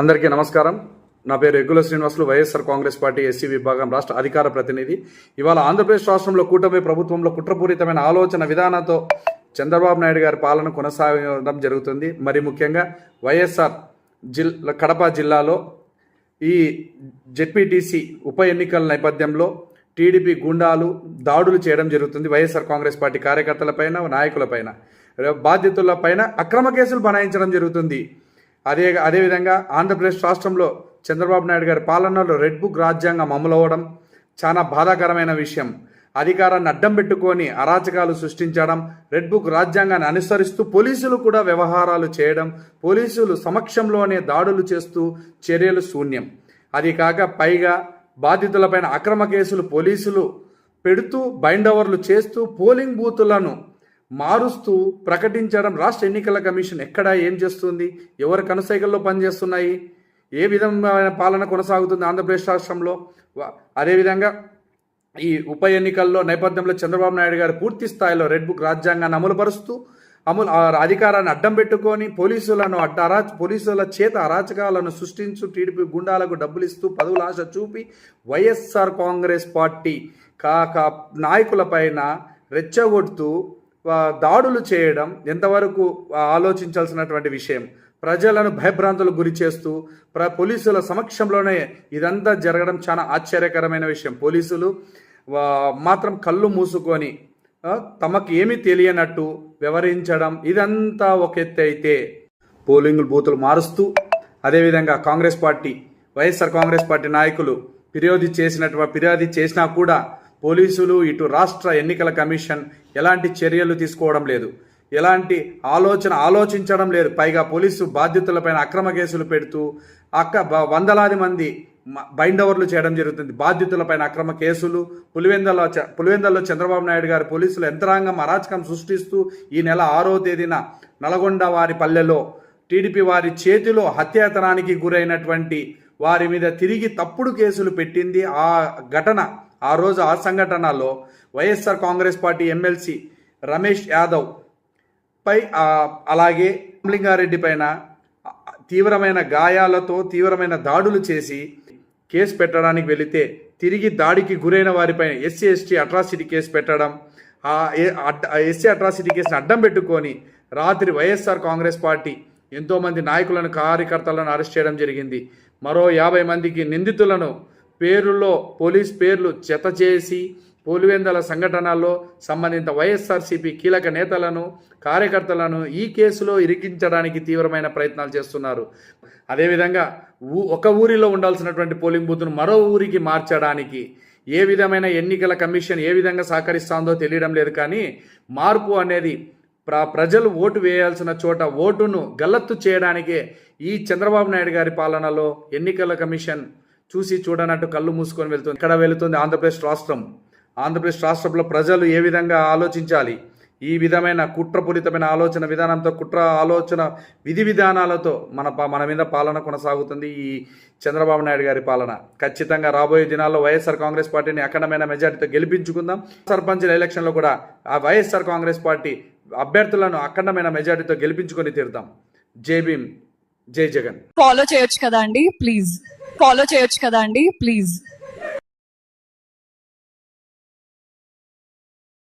అందరికీ నమస్కారం. నా పేరు ఎగ్గుల శ్రీనివాసులు వైఎస్ఆర్ కాంగ్రెస్ పార్టీ ఎస్సీ విభాగం రాష్ట్ర అధికార ప్రతినిధి. ఇవాళ ఆంధ్రప్రదేశ్ రాష్ట్రంలో కూటమి ప్రభుత్వంలో కుట్రపూరితమైన ఆలోచన విధానంతో చంద్రబాబు నాయుడు గారి పాలన కొనసాగడం జరుగుతుంది. మరి ముఖ్యంగా వైఎస్ఆర్ జిల్ కడప జిల్లాలో ఈ జెడ్పీటీసీ ఉప ఎన్నికల నేపథ్యంలో టీడీపీ గుండాలు దాడులు చేయడం జరుగుతుంది వైఎస్ఆర్ కాంగ్రెస్ పార్టీ కార్యకర్తలపైన నాయకులపైన బాధ్యతలపైన అక్రమ కేసులు బనాయించడం జరుగుతుంది. అదే అదేవిధంగా ఆంధ్రప్రదేశ్ రాష్ట్రంలో చంద్రబాబు నాయుడు గారి పాలనలో రెడ్ బుక్ రాజ్యాంగం అమలవడం చాలా బాధాకరమైన విషయం. అధికారాన్ని అడ్డం పెట్టుకొని అరాచకాలు సృష్టించడం రెడ్ బుక్ రాజ్యాంగాన్ని అనుసరిస్తూ పోలీసులు కూడా వ్యవహారాలు చేయడం పోలీసులు సమక్షంలోనే దాడులు చేస్తూ చర్యలు శూన్యం. అది కాక పైగా బాధితులపైన అక్రమ కేసులు పోలీసులు పెడుతూ బైండ్ ఓవర్లు చేస్తూ పోలింగ్ బూతులను మారుస్తూ ప్రకటించడం రాష్ట్ర ఎన్నికల కమిషన్ ఎక్కడ ఏం చేస్తుంది? ఎవరి కనుసైకల్లో పనిచేస్తున్నాయి? ఏ విధమైన పాలన కొనసాగుతుంది ఆంధ్రప్రదేశ్ రాష్ట్రంలో? అదేవిధంగా ఈ ఉప ఎన్నికల్లో నేపథ్యంలో చంద్రబాబు నాయుడు గారు పూర్తి స్థాయిలో రెడ్ బుక్ రాజ్యాంగాన్ని అమలుపరుస్తూ అమలు అధికారాన్ని అడ్డం పెట్టుకొని పోలీసులను అడ్డ అరా పోలీసుల చేత అరాచకాలను సృష్టించు టీడీపీ గుండాలకు డబ్బులు ఇస్తూ పదవుల ఆశ చూపి వైఎస్ఆర్ కాంగ్రెస్ పార్టీ కాక నాయకులపైన రెచ్చగొడుతూ దాడులు చేయడం ఎంతవరకు ఆలోచించాల్సినటువంటి విషయం. ప్రజలను భయభ్రాంతులకు గురి చేస్తూ ప్ర పోలీసుల సమక్షంలోనే ఇదంతా జరగడం చాలా ఆశ్చర్యకరమైన విషయం. పోలీసులు మాత్రం కళ్ళు మూసుకొని తమకు ఏమీ తెలియనట్టు వ్యవహరించడం ఇదంతా ఒక ఎత్తు అయితే పోలింగ్ బూతులు మారుస్తూ అదేవిధంగా Congress party YSR Congress party నాయకులు ఫిర్యాదు చేసినటువంటి ఫిర్యాదు చేసినా కూడా పోలీసులు ఇటు రాష్ట్ర ఎన్నికల కమిషన్ ఎలాంటి చర్యలు తీసుకోవడం లేదు. ఎలాంటి ఆలోచన ఆలోచించడం లేదు. పైగా పోలీసు బాధ్యతలపైన అక్రమ కేసులు పెడుతూ అక్క వందలాది మంది బైండ్ ఓవర్లు చేయడం జరుగుతుంది. బాధ్యతలపైన అక్రమ కేసులు పులివెందలో పులివెందల్లో చంద్రబాబు నాయుడు గారి పోలీసులు యంత్రాంగం అరాచకం సృష్టిస్తూ ఈ నెల ఆరో తేదీన నల్గొండ వారి పల్లెలో టీడీపీ వారి చేతిలో హత్యాతనానికి గురైనటువంటి వారి మీద తిరిగి తప్పుడు కేసులు పెట్టింది. ఆ ఘటన ఆ రోజు ఆ సంఘటనలో YSR Congress party MLC Ramesh Yadav పై అలాగే రామలింగారెడ్డి పైన తీవ్రమైన గాయాలతో తీవ్రమైన దాడులు చేసి కేసు పెట్టడానికి వెళితే తిరిగి దాడికి గురైన వారిపైన ఎస్సీ ఎస్టీ అట్రాసిటీ కేసు పెట్టడం ఆ ఎస్సీ అట్రాసిటీ కేసుని అడ్డం పెట్టుకొని రాత్రి వైఎస్ఆర్ కాంగ్రెస్ పార్టీ ఎంతోమంది నాయకులను కార్యకర్తలను అరెస్ట్ చేయడం జరిగింది. మరో యాభై మందికి నిందితులను పేరులో పోలీస్ పేర్లు జత చేసి పోలివెందల సంఘటనల్లో సంబంధిత వైఎస్ఆర్సీపీ కీలక నేతలను కార్యకర్తలను ఈ కేసులో ఇరికించడానికి తీవ్రమైన ప్రయత్నాలు చేస్తున్నారు. అదేవిధంగా ఊ ఒక ఊరిలో ఉండాల్సినటువంటి పోలింగ్ బూత్ను మరో ఊరికి మార్చడానికి ఏ విధమైన ఎన్నికల కమిషన్ ఏ విధంగా సహకరిస్తుందో తెలియడం లేదు కానీ మార్పు అనేది ప్ర ప్రజలు ఓటు వేయాల్సిన చోట ఓటును గల్లత్తు చేయడానికే ఈ చంద్రబాబు నాయుడు గారి పాలనలో ఎన్నికల కమిషన్ చూసి చూడనట్టు కళ్ళు మూసుకొని వెళ్తుంది. ఇక్కడ వెళుతుంది ఆంధ్రప్రదేశ్ రాష్ట్రం. ఆంధ్రప్రదేశ్ రాష్ట్రంలో ప్రజలు ఏ విధంగా ఆలోచించాలి? ఈ విధమైన కుట్రపూరితమైన ఆలోచన విధానంతో కుట్ర ఆలోచన విధి విధానాలతో మన మన మీద పాలన కొనసాగుతుంది ఈ చంద్రబాబు నాయుడు గారి పాలన. ఖచ్చితంగా రాబోయే దినాల్లో వైఎస్ఆర్ కాంగ్రెస్ పార్టీని అఖండమైన మెజార్టీతో గెలిపించుకుందాం. సర్పంచుల ఎలక్షన్లో కూడా ఆ వైఎస్ఆర్ కాంగ్రెస్ పార్టీ అభ్యర్థులను అఖండమైన మెజార్టీతో గెలిపించుకొని తీరుతాం. జై భీమ్ జై జగన్. ఫాలో చేయొచ్చు కదా అండి? ప్లీజ్ ఫాలో చేయొచ్చు కదా అండి? ప్లీజ్